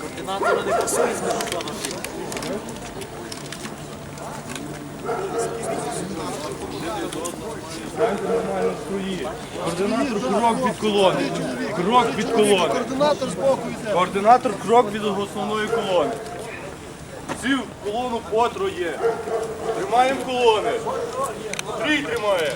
Координатору не пасує з мікрофоном. Станьте нормально свої. Координатор крок від колони. Крок від колони. Координатор збоку йде. Координатор крок від основної колони. Всі в колону по троє. Тримаємо колони. Три тримає.